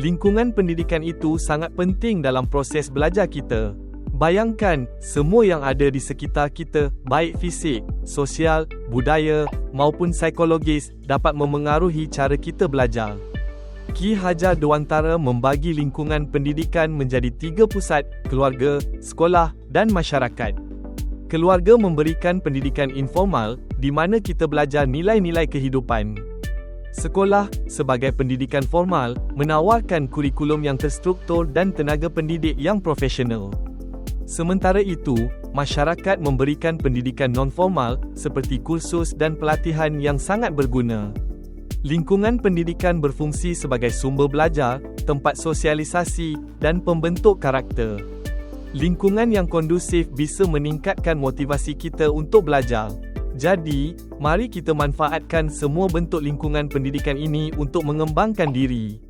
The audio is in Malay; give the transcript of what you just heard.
Lingkungan pendidikan itu sangat penting dalam proses belajar kita. Bayangkan, semua yang ada di sekitar kita, baik fisik, sosial, budaya, maupun psikologis, dapat memengaruhi cara kita belajar. Ki Hajar Dewantara membagi lingkungan pendidikan menjadi tiga pusat, keluarga, sekolah, dan masyarakat. Keluarga memberikan pendidikan informal, di mana kita belajar nilai-nilai kehidupan. Sekolah, sebagai pendidikan formal, menawarkan kurikulum yang terstruktur dan tenaga pendidik yang profesional. Sementara itu, masyarakat memberikan pendidikan non-formal seperti kursus dan pelatihan yang sangat berguna. Lingkungan pendidikan berfungsi sebagai sumber belajar, tempat sosialisasi, dan pembentuk karakter. Lingkungan yang kondusif bisa meningkatkan motivasi kita untuk belajar. Jadi, mari kita manfaatkan semua bentuk lingkungan pendidikan ini untuk mengembangkan diri.